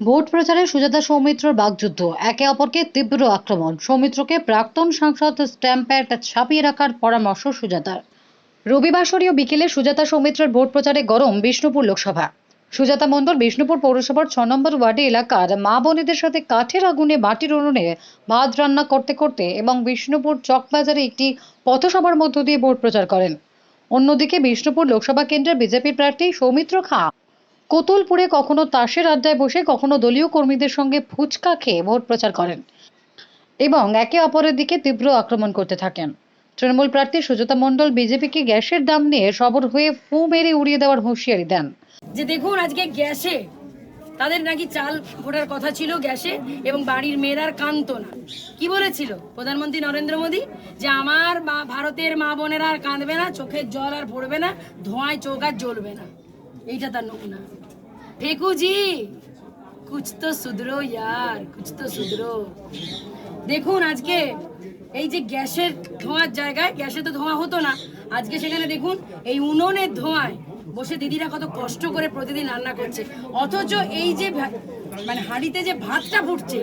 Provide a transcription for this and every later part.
Vote প্রচারে সুজাতা সৌমিত্রর বাগযুদ্ধ একে অপরকে তীব্র আক্রমণ। সৌমিত্রকে প্রাক্তন সাংসদ স্ট্যাম্প প্যাড ছাপিয়ে রাখার পরামর্শ সুজাতার। রবিবাসরীয় বিকেলে সুজাতা সৌমিত্রের ভোট প্রচারে গরম বিষ্ণুপুর লোকসভা। সুজাতা মণ্ডল বিষ্ণুপুর পৌরসভার ছ নম্বর ওয়ার্ডে এলাকার মা বোনেদের সাথে কাঠের আগুনে মাটির উনুনে ভাত রান্না করতে করতে এবং বিষ্ণুপুর চকবাজারে একটি পথসভার মধ্য দিয়ে ভোট প্রচার করেন। অন্যদিকে বিষ্ণুপুর লোকসভা কেন্দ্রের বিজেপি প্রার্থী সৌমিত্র খাঁ কোতুলপুরে কখনো তাসের আড্ডায় বসে কখনো দলীয় কর্মীদের সঙ্গে ফুচকা খেয়ে ভোট প্রচার করেন এবং একে অপরের দিকে তীব্র আক্রমণ করতে থাকেন। তৃণমূল প্রার্থী সুজাতা মণ্ডল বিজেপিকে গ্যাসের দাম নিয়ে সবর হয়ে ফু মেরে উড়িয়ে দেওয়ার হুঁশিয়ারি দেন। যে দেখুন, আজকে গ্যাসে তাদের নাকি চাল ভোটার কথা ছিল গ্যাসে এবং বাড়ির মেয়েরার কাঁদতো না। কি বলেছিল প্রধানমন্ত্রী নরেন্দ্র মোদী? যে আমার মা ভারতের মা বোনেরা আর কাঁদবে না, চোখের জল আর পড়বে না, ধোঁয়ায় চোখ আর জ্বলবে না। এইটা তার নমুনা ফেকুজি কুছ তো সুধরো ইয়ার, কুছ তো সুধরো। দেখুন আজকে এই যে গ্যাসের ধোঁয়ার জায়গায়, গ্যাসে তো ধোঁয়া হতো না, আজকে সেখানে দেখুন এই উনুনের ধোঁয়ায় বসে দিদিরা কত কষ্ট করে প্রতিদিন রান্না করছে। অথচ এই যে মানে হাঁড়িতে যে ভাতটা ফুটছে,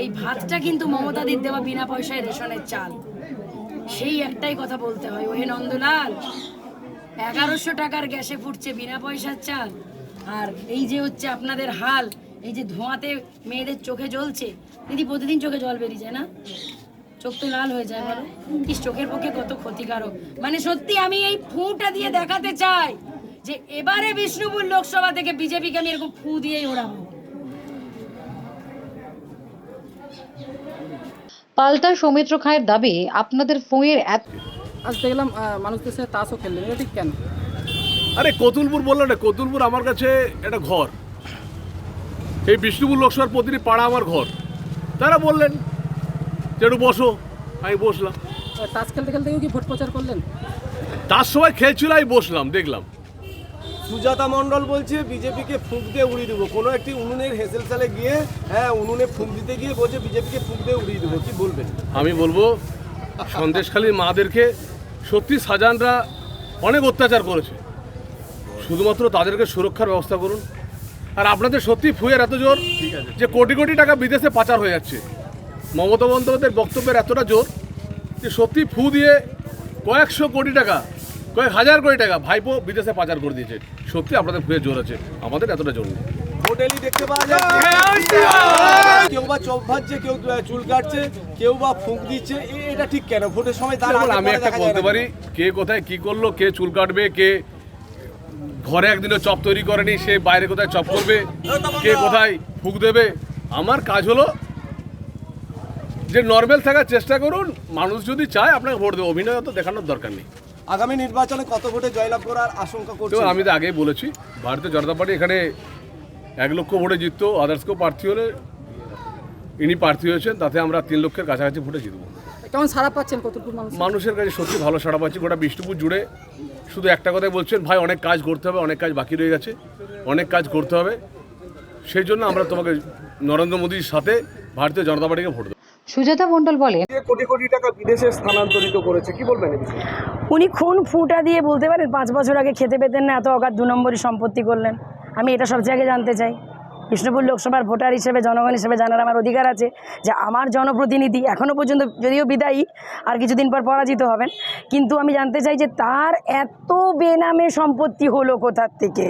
এই ভাতটা কিন্তু মমতাদির দেওয়া বিনা পয়সায় রেশনের চাল। সেই একটাই কথা বলতে হয়, ওহে নন্দলাল। এগারোশো টাকার গ্যাসে ফুটছে, বিনা পয়সার চাল। আর এই যে হচ্ছে আপনাদের হাল, এই যে ধোঁয়াতে মেয়েদের চোখে জ্বলছে, দিদি প্রতিদিন চোখে জল বেরিয়ে যায় না? চোখ তো লাল হয়ে যায় বলো। ইস চোখের পক্ষে কত ক্ষতিকারক। মানে সত্যি আমি এই ফুটা দিয়ে দেখাতে চাই যে এবারে বিষ্ণুপুর লোকসভা থেকে বিজেপিকে আমি এরকম ফু দিয়েই ওড়াবো। পাল্টা সৌমিত্র খাঁয়ের দাবি, আপনাদের ফোঁয়ের এত আজ দেখলাম মানুষদের সাথে তাসও খেললেন। এটা ঠিক কেন? আরে কতুলপুর বলল না কতুলপুর আমার কাছে একটা ঘর। এই বিষ্ণুপুর লোকসভার প্রতিটি পাড়া আমার ঘর। তারা বললেন যে একটু বসো। আমি বসলাম। তাস খেলতে খেলতে কি ভোট প্রচার করলেন? তার সময় খেলছিল আমি বসলাম দেখলাম। সুজাতা মণ্ডল বলছে বিজেপিকে ফুঁক দিয়ে উড়িয়ে দেবো। কোনো একটি উনুনের হেসেল সালে গিয়ে হ্যাঁ উনুনে ফুঁক দিতে গিয়ে বলছে বিজেপিকে ফুঁক দিয়ে উড়িয়ে দেবো। কি বলবেন? আমি বলব সন্দেশখালীর মাদেরকে সত্যি সাজানরা অনেক অত্যাচার করেছে। শুধুমাত্র তাদেরকে সুরক্ষার ব্যবস্থা করুন। আর আপনাদের সত্যি ফুয়ের এত জোর যে কোটি কোটি টাকা বিদেশে পাচার হয়ে যাচ্ছে। মমতা বন্দ্যোপাধ্যায়ের বক্তব্যের এতটা জোর যে সত্যি ফু দিয়ে কয়েকশো কোটি টাকা কয়েক হাজার কোটি টাকা ভাইপো বিদেশে পাচার করে দিয়েছে। সত্যি আপনাদের ফুয়ের জোর আছে। আমাদের এতটা জোর নেই। হোটেলই দেখতে পাওয়া যাচ্ছে কেউ বা চোখ ভাজছে কেউ চুল কাটছে কেউ বা ফুঁক দিচ্ছে এটা ঠিক কেন? ভোটের সময় তার আমি একটা বলতে পারি কে কোথায় কি করল কে চুল কাটবে কে ঘরে একদিনও চপ তৈরি করেনি সে বাইরে কোথায় চপ করবে কে কোথায় ফুক দেবে। আমার কাজ হলো যে নর্মাল থাকার চেষ্টা করুন মানুষ যদি চায় আপনাকে ভোট দেবে অভিনয় তো দেখানোর দরকার নেই। আগামী নির্বাচনে কত ভোটে জয়লাভ করার আশঙ্কা করছে আমি তো আগেই বলেছি ভারতীয় জনতা পার্টি এখানে এক লক্ষ ভোটে জিততো আদার্সকেও প্রার্থী হলে ইনি প্রার্থী হয়েছেন তাতে আমরা তিন লক্ষের কাছাকাছি ভোটে জিতবো। কেমন সারা পাচ্ছেন কতটুকু মানুষের কাছে সত্যি ভালো সাড়া পাচ্ছি গোটা বিষ্ণুপুর জুড়ে। শুধু একটা কথাই বলছেন ভাই অনেক কাজ করতে হবে অনেক কাজ বাকি রয়ে গেছে অনেক কাজ করতে হবে। সেই জন্য আমরা তোমাকে নরেন্দ্র মোদীর সাথে ভারতীয় জনতা পার্টিকে ভোট দেবো। সুজাতা মণ্ডল বলেন কোটি কোটি টাকা বিদেশে স্থানান্তরিত করেছে কি বলবেন উনি খুন ফুটা দিয়ে বলতে পারেন পাঁচ বছর আগে খেতে পেতেন না এত অগাধ দু নম্বরই সম্পত্তি করলেন। আমি এটা সব জায়গায় জানতে চাই। বিষ্ণুপুর লোকসভার ভোটার হিসেবে, জনগণ হিসেবে জানার আমার অধিকার আছে যে আমার জনপ্রতিনিধি এখনও পর্যন্ত যদিও বিদায়ী, আর কিছুদিন পর পরাজিত হবেন। কিন্তু আমি জানতে চাই যে তার এত বেনামে সম্পত্তি হলো কোথার থেকে?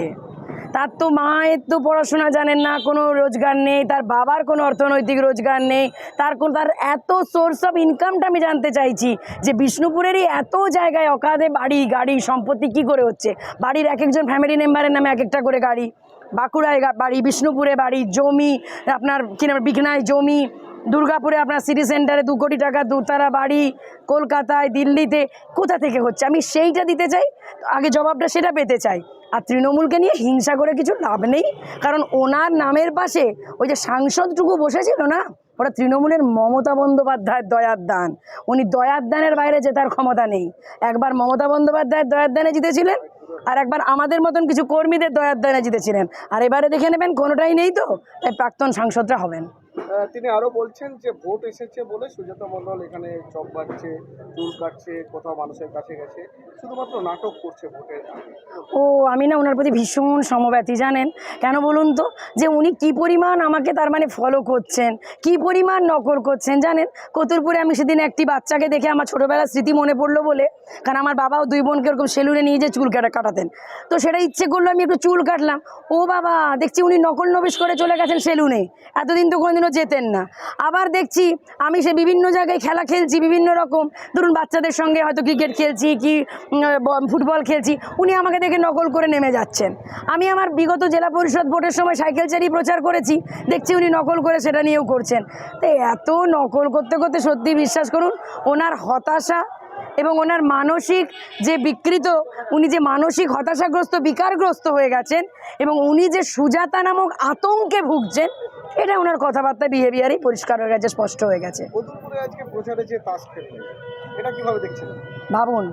তার তো মায়ের তো পড়াশোনা জানেন না, কোনো রোজগার নেই, তার বাবার কোনো অর্থনৈতিক রোজগার নেই, তার কোন তার এত সোর্স অফ ইনকামটা আমি জানতে চাইছি যে বিষ্ণুপুরেরই এত জায়গায় অকাধে বাড়ি, গাড়ি, সম্পত্তি কি করে হচ্ছে? বাড়ির এক একজন ফ্যামিলি মেম্বারের নামে এক একটা করে গাড়ি, বাঁকুড়ায় বাড়ি, বিষ্ণুপুরে বাড়ি, জমি, আপনার কি নাম? বিঘনায় জমি দুর্গাপুরে আপনার সিটি সেন্টারে দু কোটি টাকা দুতারা বাড়ি, কলকাতায়, দিল্লিতে, কোথা থেকে হচ্ছে? আমি সেইটা দিতে চাই, আগে জবাবটা সেটা পেতে চাই। আর তৃণমূলকে নিয়ে হিংসা করে কিছু লাভ নেই, কারণ ওনার নামের পাশে ওই যে সাংসদটুকু বসেছিল না, ওরা তৃণমূলের মমতা বন্দ্যোপাধ্যায়ের দয়ার দান। উনি দয়ার দানের বাইরে জেতার ক্ষমতা নেই। একবার মমতা বন্দ্যোপাধ্যায়ের দয়ার দানে জিতেছিলেন, আর একবার আমাদের মতন কিছু কর্মীদের দয়ার দানে জিতেছিলেন। আর এবারে দেখে নেবেন, কোনোটাই নেই তো, তাই প্রাক্তন সাংসদরা হবেন। তিনি আরও বলছেন যে ভোট এসেছে বলে সুজাতা মণ্ডল এখানে চক বাচ্ছে চুল কাটছে, কোথাও মানুষের কাছে গেছে, শুধুমাত্র নাটক করছে ভোটের ও, আমি না ওনার প্রতি ভীষণ সমব্যথী, জানেন? কেন বলুন তো? যে উনি কি পরিমাণ আমাকে তার মানে ফলো করছেন, কি পরিমাণ নকল করছেন, জানেন? কতুরপুরে আমি সেদিন একটি বাচ্চাকে দেখে আমার ছোটোবেলার স্মৃতি মনে পড়ল বলে, কারণ আমার বাবাও দুই বোনকে ওরকম সেলুনে নিয়ে যে চুল কাটা কাটাতেন। তো সেটা ইচ্ছে করল আমি একটু চুল কাটলাম। ও বাবা, দেখছি উনি নকল নবিশ করে চলে গেছেন সেলুনে। এতদিন তো কোনোদিনও যেতেন না। আবার দেখছি আমি সে বিভিন্ন জায়গায় খেলা খেলছি, বিভিন্ন রকম। ধরুন বাচ্চাদের সঙ্গে হয়তো ক্রিকেট খেলছি কি ফুটবল খেলছি, উনি আমাকে দেখে নকল করে নেমে যাচ্ছেন। আমি আমার বিগত জেলা পরিষদ ভোটের সময় সাইকেল চালিয়ে প্রচার করেছি, দেখছি উনি নকল করে সেটা নিয়েও করছেন। তো এত নকল করতে করতে সত্যি বিশ্বাস করুন, ওনার হতাশা এবং ওনার মানসিক যে বিকৃত উনি যে মানসিক হতাশাগ্রস্ত বিকারগ্রস্ত হয়ে গেছেন এবং উনি যে সুজাতা নামক আতঙ্কে ভুগছেন এটা ওনার কথাবার্তা বিহেভিয়ারই পরিষ্কার হয়ে গেছে স্পষ্ট হয়ে গেছে। ভাবুন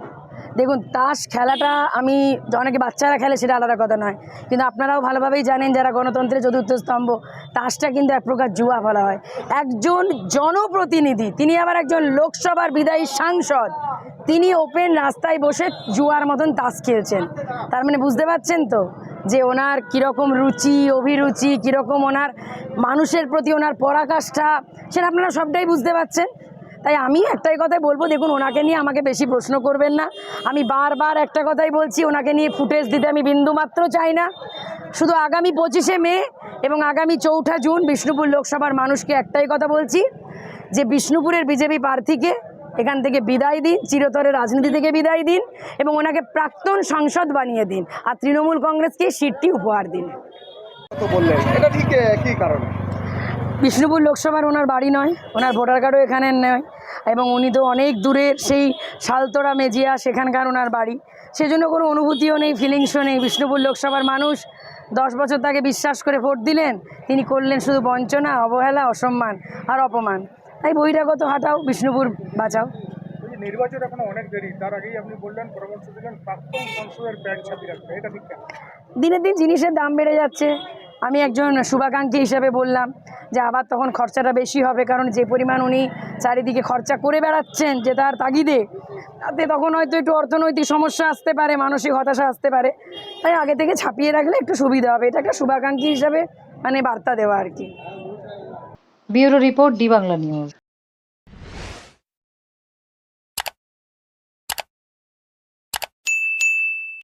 দেখুন তাস খেলাটা আমি অনেকে বাচ্চারা খেলে সেটা আলাদা কথা নয় কিন্তু আপনারাও ভালোভাবেই জানেন যারা গণতন্ত্রের চতুর্থ স্তম্ভ তাসটা কিন্তু এক প্রকার জুয়া বলা হয়। একজন জনপ্রতিনিধি তিনি আবার একজন লোকসভার বিদায়ী সাংসদ তিনি ওপেন রাস্তায় বসে জুয়ার মতন তাস খেলছেন। তার মানে বুঝতে পারছেন তো? যে ওনার কীরকম রুচি, অভিরুচি, কীরকম ওনার মানুষের প্রতি ওনার পরাকাষ্ঠা, সেটা আপনারা সবটাই বুঝতে পারছেন? তাই আমি একটাই কথাই বলব, দেখুন, ওনাকে নিয়ে আমাকে বেশি প্রশ্ন করবেন না। আমি বারবার একটা কথাই বলছি, ওনাকে নিয়ে ফুটেজ দিতে আমি বিন্দুমাত্র চাই না। শুধু আগামী পঁচিশে মে এবং আগামী চৌঠা জুন বিষ্ণুপুর লোকসভার মানুষকে একটাই কথা বলছি, যে বিষ্ণুপুরের বিজেপি প্রার্থীকে এখান থেকে বিদায় দিন চিরতরে রাজনীতি থেকে বিদায় দিন এবং ওনাকে প্রাক্তন সংসদ বানিয়ে দিন আর তৃণমূল কংগ্রেসকে সিটটি উপহার দিন। বললেন এটা ঠিক আহ, কি কারণে? বিষ্ণুপুর লোকসভার ওনার বাড়ি নয় ওনার ভোটার কার্ডও এখানে নয় এবং উনি তো অনেক দূরের সেই শালতোরা মেজিয়া সেখানকার ওনার বাড়ি। সেজন্য কোনো অনুভূতিও নেই ফিলিংসও নেই। বিষ্ণুপুর লোকসভার মানুষ দশ বছর তাকে বিশ্বাস করে ভোট দিলেন তিনি করলেন শুধু বঞ্চনা অবহেলা অসম্মান আর অপমান। তাই বহিরাগত হাটাও বিষ্ণুপুর বাঁচাও। নির্বাচন এখনও অনেক দেরি। তার আগেই আপনি বললেন পরামর্শ দিলেন প্রাক্তন সংসদের প্যান্ট এটা ঠিক দিনের দিন জিনিসের দাম বেড়ে যাচ্ছে। আমি একজন শুভাকাঙ্ক্ষী হিসাবে বললাম যে আবার তখন খরচাটা বেশি হবে কারণ যে পরিমাণ উনি চারিদিকে খরচা করে বেড়াচ্ছেন যে তার তাগিদে তাতে তখন হয়তো একটু অর্থনৈতিক সমস্যা আসতে পারে মানসিক হতাশা আসতে পারে। তাই আগে থেকে ছাপিয়ে রাখলে একটু সুবিধা হবে। এটা একটা শুভাকাঙ্ক্ষী হিসাবে মানে বার্তা দেওয়া আর কি। Bureau report D Bangla news.